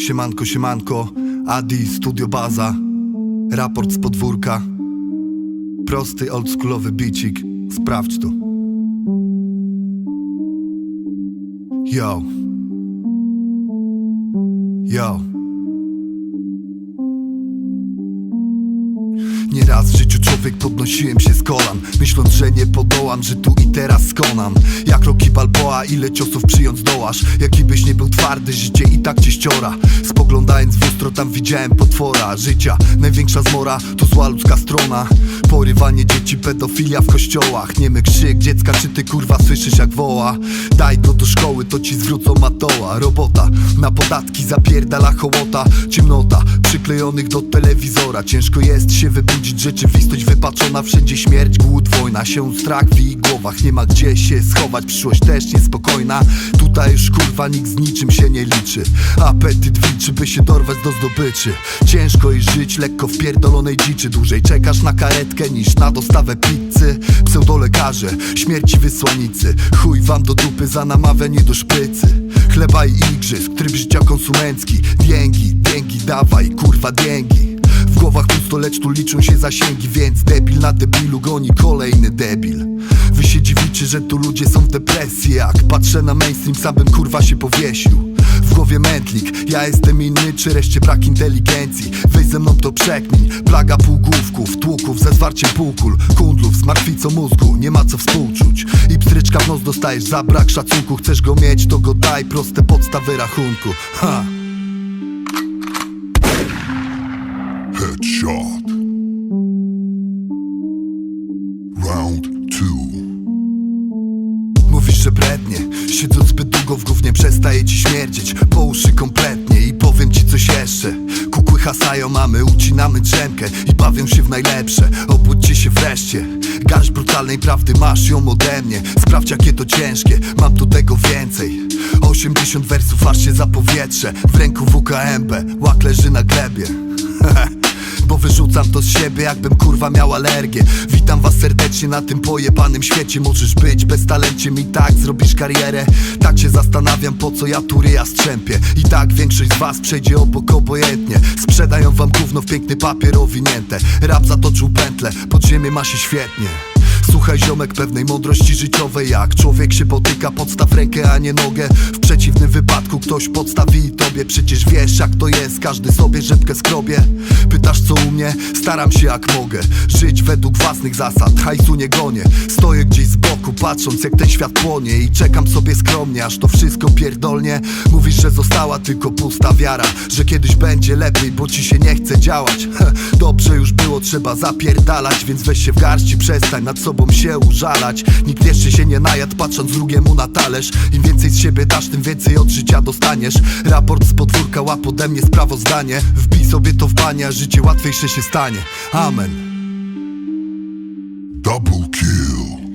Siemanko, siemanko, Adi, Studio Baza. Raport z podwórka. Prosty, oldschoolowy bicik. Sprawdź to. Yo. Yo Nieraz w życiu człowiek podnosiłem się z kolan Myśląc, że nie podołam, że tu i teraz skonam Jak Rocky Balboa, ile ciosów przyjąc dołasz? Jaki byś nie był twardy, życie i tak cię ściora. Spoglądając w lustro, tam widziałem potwora Życia, największa zmora, to zła ludzka strona. Porywanie dzieci, pedofilia w kościołach. Niemy krzyk dziecka, czy ty kurwa słyszysz jak woła? Daj go do szkoły, to ci zwrócą matoła. Robota, na podatki zapierdala hołota. Ciemnota, przyklejonych do telewizora. Ciężko jest się wybudzić, rzeczywistość wypaczona Wszędzie śmierć, głód, wojna się strach w ich głowach. Nie ma gdzie się schować, przyszłość też niespokojna. Tutaj już kurwa nikt z niczym się nie liczy. Apetyt wilczy, by się dorwać do zdobyczy. Ciężko jest żyć lekko w pierdolonej dziczy. Dłużej czekasz na karetkę niż na dostawę pizzy. Pseudolekarze, śmierci wysłannicy. Chuj wam do dupy za namawianie do szprycy. Chleba i igrzysk, tryb życia konsumencki. Dięgi, dięgi, dawaj, kurwa dięgi w głowach pusto, lecz tu liczą się zasięgi Więc debil na debilu goni kolejny debil. Wy się dziwicie, że tu ludzie są w depresji. Jak patrzę na mainstream, sam bym kurwa się powiesił. W głowie mętlik, ja jestem inny, czy reszcie brak inteligencji? Weź ze mną to przekmin, plaga półgłówków Tłuków ze zwarciem półkul, kundlów z martwicą mózgu Nie ma co współczuć. I pstryczka w nos dostajesz za brak szacunku. Chcesz go mieć, to go daj, proste podstawy rachunku. Ha! Headshot. Round two. Mówisz, że brednie. Siedząc zbyt długo w gównie przestaje ci śmierdzieć. Po uszy kompletnie i powiem ci coś jeszcze. Kukły hasają, mamy ucinamy drzemkę I bawią się w najlepsze. Obudźcie się wreszcie. Garść brutalnej prawdy masz ją ode mnie. Sprawdź jakie to ciężkie, mam tu tego więcej. 80 wersów aż się zapowietrze W ręku WKMP, łak leży na glebie Bo wyrzucam to z siebie, jakbym kurwa miał alergię. Witam was serdecznie na tym pojebanym świecie. Możesz być beztalenciem i tak zrobisz karierę. Tak się zastanawiam, po co ja tu ryja strzępię. I tak większość z was przejdzie obok obojętnie. Sprzedają wam gówno w piękny papier owinięte. Rap zatoczył pętlę, pod ziemię ma się świetnie Słuchaj ziomek pewnej mądrości życiowej. Jak człowiek się potyka, podstaw rękę, a nie nogę. W przeciwnym wypadku ktoś podstawi tobie. Przecież wiesz jak to jest, każdy sobie rzepkę skrobie. Pytasz co u mnie? Staram się jak mogę. Żyć według własnych zasad, hajsu nie gonię. Stoję gdzieś z boku, patrząc jak ten świat płonie. I czekam sobie skromnie, aż to wszystko pierdolnie. Mówisz, że została tylko pusta wiara. Że kiedyś będzie lepiej, bo ci się nie chce działać. Dobrze już było, trzeba zapierdalać. Więc weź się w garści, przestań nad sobą się użalać. Nikt jeszcze się nie najadł, patrząc drugiemu na talerz. Im więcej z siebie dasz, tym więcej od życia dostaniesz. Raport z podwórka, łap ode mnie sprawozdanie. Wbij sobie to w banie, a życie łatwiejsze się stanie. Amen. Double kill.